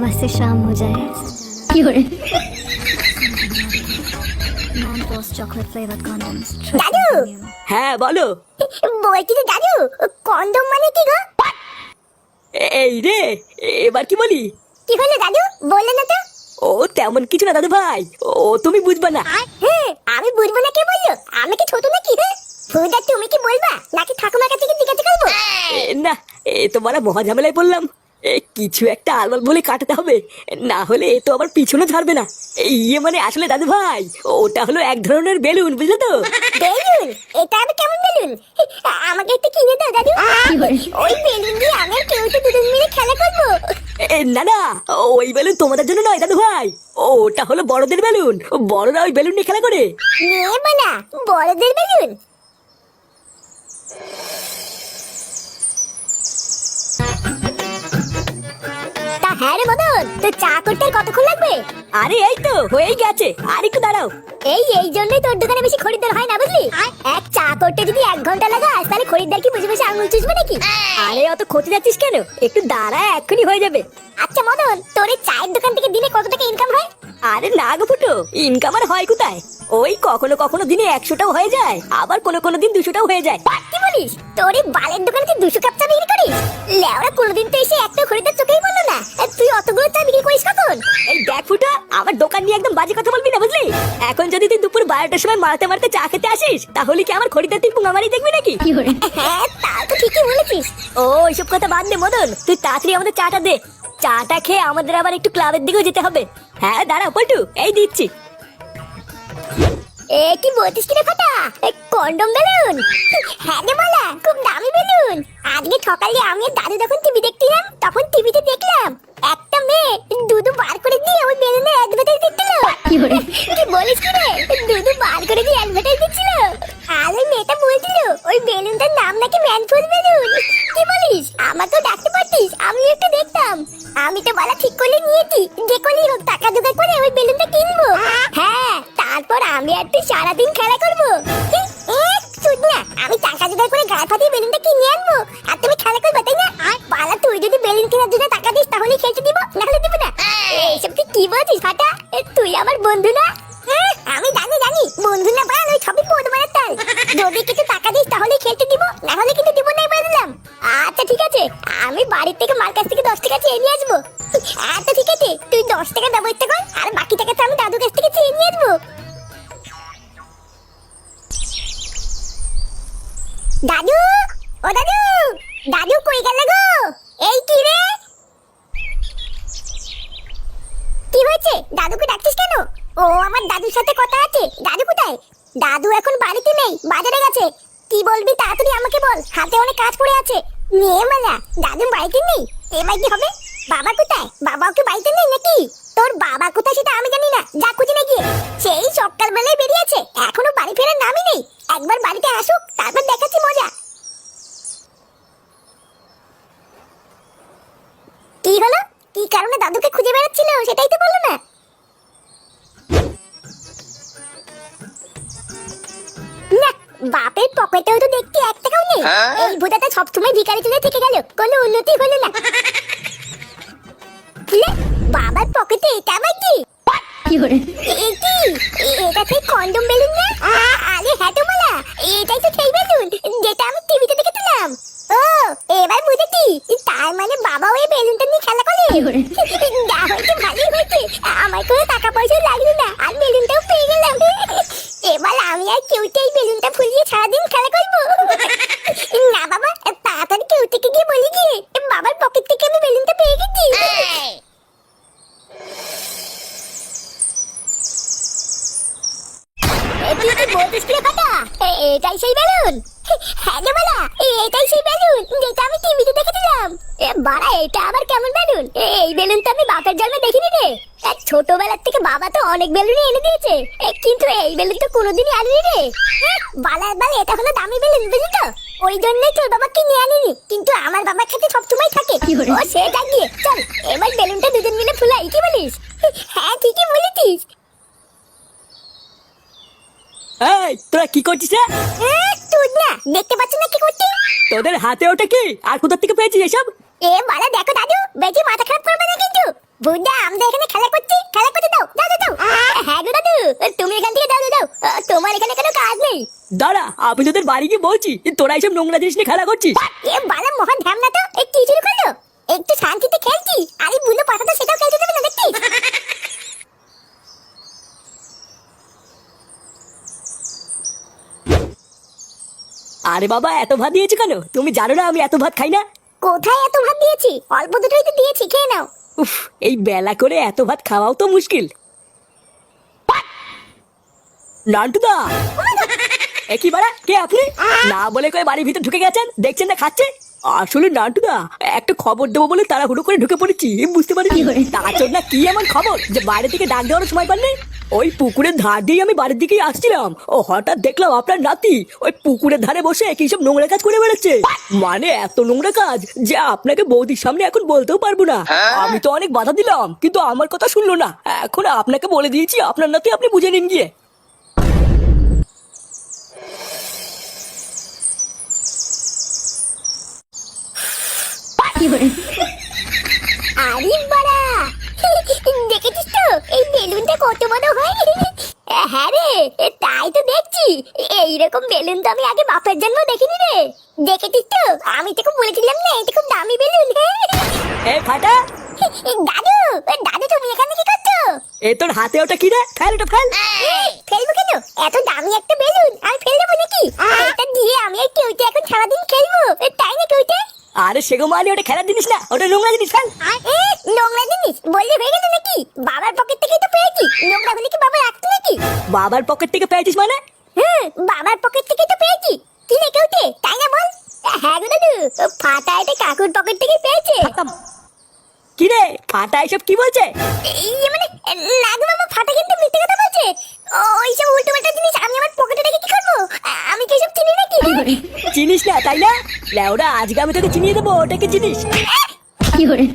सुबह से शाम हो जाए চকলেট ফ্লেভার কন্ডমস দাদু হ্যাঁ বলো বলছি যে দাদু কন্ডম মানে কি গো এই রে এবার কি বলি কি হলো দাদু বললে না তো ও তেমন কিছু না দাদু ভাই ও তুমি বুঝবা না হ্যাঁ আমি বুঝবো না কে বললো আমি কি ছোট নাকি হ্যাঁ ফুদা তুমি কি বলবা নাকি ঠাকুমার কাছে কি জিজ্ঞাসা করবো এ, না এ তো বড় মহা ঝামেলায় পড়লাম এ, কিছু একটা আলবাল বলে কাটাতে হবে। না হলে এ তো আবার পিছনে ছাড়বে না। এই ইয়ে মানে আসলে দাদু ভাই ওটা হলো এক ধরনের বেলুন বুঝলে তো? বেলুন? এটা আমি কেমন বেলুন? আমাকে একটু কিনে দাও দাদু। ওই বেলুন দিয়ে আমি কেউ তো দুজন মিলে খেলা করব। এ, না না ওই বেলুন তোমাদের জন্য নয় দাদু ভাই। ওটা হলো বড়দের বেলুন। বড়রা ওই বেলুন নিয়ে খেলা করে। মেয়ে বানা বড়দের বেলুন। হ্যাঁ রে মদন তোর চা করতে কতক্ষণ লাগবে? আরে এই তো হয়েই গেছে। আর একটু দাঁড়াও। এই এই জন্যই তোর দোকানে বেশি খরিদ্দার হয় না বুঝলি? এক চা করতে যদি এক ঘণ্টা লাগাস তাহলে খরিদ্দার কি বসে বসে আঙুল চুষবে নাকি? আরে অত ক্ষতি যাচ্ছিস কেন? একটু দাঁড়া এক্ষুনি হয়ে যাবে। আচ্ছা মদন তোর এই চায়ের দোকান থেকে দিনে কত টাকা ইনকাম হয়? আরে না গো ফুটো ইনকাম আর হয় কোথায়? ওই কখনো কখনো দিনে একশোটাও হয়ে যায় আবার কোনো কোনো দিন দুশোটাও হয়ে যায়। বলিস তোর এই বালের দোকানে তুই দুশো কাপ চা বিক্রি করিস? লেওরা কোনোদিন তো এসে একটা খরিদ্দার চোখেই বলল না। তুই অতগুলো চা বিক্রি করিস কখন? এই দেখ ফুটো আমার দোকান নিয়ে একদম বাজে কথা বলবি না বুঝলি? এখন যদি তুই দুপুর বারোটার সময় মারতে মারতে চা খেতে আসিস তাহলে কি আমার খরিদ্দার তুই পুঙ্গামারি দেখবি নাকি? হ্যাঁ তা তো ঠিকই বলেছিস। ও এইসব কথা বাদ দে মদন। তুই তাড়াতাড়ি আমাদের চাটা দে। চাটা খেয়ে আমাদের আবার একটু ক্লাবের দিকেও যেতে হবে। হ্যাঁ দাঁড়া পল্টু এই দিচ্ছি। এ কি বলছিস কিরে ফাটা? Condom balloon? হ্যাঁ রে মালা খুব দামি বেলুন। আজকে সকালে আমি দাদু যখন টিভি দেখছিলাম তখন টিভিতে দেখলাম একটা মেয়ে দুধু বার করে দিয়ে ওই বেলুনের অ্যাডভার্টাইজ দিচ্ছিল। কি বলিস কি রে? দুধু বার করে দিয়ে অ্যাডভার্টাইজ দিচ্ছিল। আর ওই মেয়েটা বলছিল ওই বেলুনটার নাম নাকি ম্যানফুল বেলুন? কি বলিস? আমাকেও ডাকতে পারতিস আমি একটু দেখতাম। আমি তো বলা ঠিক করলে নিয়েছি যে হোক টাকা জোগাড় করে ওই বেলুনটা কিনবো। হ্যাঁ তারপর আমি আর তুই সারাদিন খেলা করব। না আমি টাকা জোগাড় করে গায়ে ফাটিয়ে বেলুনটা কিনে আনব। আর তুমি খেলা করবে তাই না? আর পালা তুই যদি বেলুন কেনার জন্য টাকা দিস তাহলে খেলতে দিব না হলে দিব না। এইসব তুই কি বলছিস ফাটা? তুই আমার বন্ধু না? আমি জানি জানি বন্ধু না ওই সবই পোদ তাল। যদি কিছু টাকা দিস তাহলে খেলতে দিব না হলে কিন্তু দিব না বলে দিলাম আচ্ছা ঠিক আছে আমি বাড়ির থেকে মার কাছ থেকে দশ টাকা চেয়ে নিয়ে আসব। আচ্ছা ঠিক আছে তুই দশ টাকা ব্যবস্থা কর আর বাকি টাকাটা আমি দাদুর কাছ থেকে চেয়ে নিয়ে আসব। দাদু, ও দাদু দাদু কই গেল গো? এই কি রে? কি হয়েছে? দাদুকে ডাকছিস কেন? ও, আমার দাদুর সাথে কথা আছে। দাদু কোথায়? দাদু এখন বাড়িতে নেই, বাজারে গেছে। কি বলবি তাড়াতাড়ি আমাকে বল, হাতে অনেক কাজ পড়ে আছে। নিয়ে মালা দাদু বাড়িতে নেই? এবার কি হবে? বাবা কোথায়? বাবাও কি বাড়িতে নেই নাকি? তোর বাবা কোথায় সেটা আমি জানি না। যা খুঁজে না গিয়ে। সেই সকালবেলায় বেরিয়েছে এখনও বাড়ি ফেরার নামই নেই। একবার বাড়িতে আসুক তারপর দেখাচ্ছি মজা কি হলো কি কারণে দাদুকে খুঁজে বেড়াচ্ছিল সেটাই তো বলো না। না বাপের পকেটেও তো দেখতে এক টাকাও নেই। এই ভূতাটা সবসময় ভিখারি চলে থেকে গেল কোনো উন্নতি হলো না। লে, বাবার পকেটে এটা আবার কি এটা এটাই সেই বেলুন হ্যাঁ রে বালা এটাই সেই বেলুন যেটা আমি টিভিতে দেখেছিলাম। বাড়া এটা আবার কেমন বেলুন এই বেলুন তো আমি বাপের জন্মে দেখিনি রে। ছোটবেলার থেকে বাবা তো অনেক বেলুনই এনে দিয়েছে। কিন্তু এই বেলুন তো কোনোদিনই আনিনি রে। হ্যাঁ, বালার বাল এটা হলো দামি বেলুন বুঝলি তো? ওই জন্যই তোর বাবা কিনে আনিনি। কিন্তু আমার বাবার সাথে সবসময় থাকে। ও সে গিয়ে চল এবার বেলুনটা দুজন মিলে ফুলাই কি বলিস হ্যাঁ ঠিকই বলেছিস এই তোরা কি করছিস রে তুই না দেখতে না কি করছিস তোদের হাতে ওটা কি? আর কোথা থেকে পেয়েছিস এসব? এ বালা দেখো দাদু বেশি মাথা খারাপ করবে না কিন্তু। বুঝা আমরা এখানে খেলা করছি খেলা করতে দাও দাও দাও, হ্যাঁ গো দাদু তুমি এখান থেকে দাও দাও, দাও। তোমার এখানে কোনো কাজ নেই। দাঁড়া আমি তোদের বাড়ি গিয়ে বলছি তোরা এইসব নোংরা জিনিস নিয়ে খেলা করছিস? এ বালা মহান ধ্যাম না তো এই কি শুরু করল একটু শান্তিতে খেলছি আরে বুলো পাঠাটা সেটাও খেলতে দেবে না দেখছিস আরে বাবা এত ভাত দিয়েছ কেন? তুমি জানো না আমি এত ভাত খাই না? কোথায় এত ভাত দিয়েছি? অল্প দুটোই তো দিয়েছি খেয়ে নাও। উফ এই বেলা করে এত ভাত খাওয়াও তো মুশকিল। নান্টুদা! এ কি বাড়া কে আপনি? না বলে কয়ে বাড়ির ভিতর ঢুকে গেছেন দেখছেন না খাচ্ছে? আসলে নান্টুদা একটা খবর দেবো বলে তাড়াহুড়ো করে ঢুকে পড়েছি বুঝতে পারিনি তার জন্য কি এমন খবর যে বাইরে থেকে ডাক দেওয়ার সময় পাননি? ওই পুকুরের ধার দিয়ে আমি বাড়ির দিকেই আসছিলাম। ও হঠাৎ দেখলাম আপনার নাতি ওই পুকুরের ধারে বসে কি সব নোংরা কাজ করে বেড়াচ্ছে। মানে এত নোংরা কাজ যে আপনাকে বৌদির সামনে এখন বলতেও পারব না। আমি তো অনেক বাধা দিলাম কিন্তু আমার কথা শুনলো না। এখন আপনাকে বলে দিয়েছি আপনার নাতি আপনি বুঝে নিন গিয়ে। আরে কত বড় হয়? হ্যাঁ রে তাই তো দেখছি। এইরকম বেলুন তো আমি আগে বাপের জন্ম দেখিনি রে। দেখেছিস তো? আমি তোকে বলেছিলাম না এটা খুব দামি বেলুন। এ ফাটা। দাদু দাদু তুমি এখানে কি করছ? এ তোর হাতে ওটা কি রে? ফেল ওটা ফেল। ফেলব কেন? এত দামি একটা বেলুন আমি ফেল দেবো নাকি? এটা দিয়ে আমি কেউতে এখন সারাদিন খেলব তাই না কেউতে আরে সেগো মানে ওটা খেলার জিনিস না ওটা নোংরা জিনিস ফেল। নোংরা জিনিস বললে হয়ে নাকি বাবার পকেট থেকেই তো পেয়েছি। নোংরা গুলি কি বাবা রাখতো নাকি? বাবার পকেট থেকে পেয়েছিস মানে? হুম বাবার পকেট থেকেই তো পেয়েছি। কি রে কেউতে তাই না বল? হ্যাঁ গো দাদু ফাটা এটা কাকুর পকেট থেকে পেয়েছে। কি রে? ফাটা এসব কি বলছে? এই মানে না গো মামা ফাটা কিন্তু মিথ্যে কথা বলছে। ওই সব উল্টো পাল্টা জিনিস আমি আমার পকেটে রেখে কি করব? আমি কি সব চিনি নাকি? চিনিস না তাই না? লেওরা আজকে আমি তোকে চিনিয়ে দেবো ওটা কি জিনিস কি hore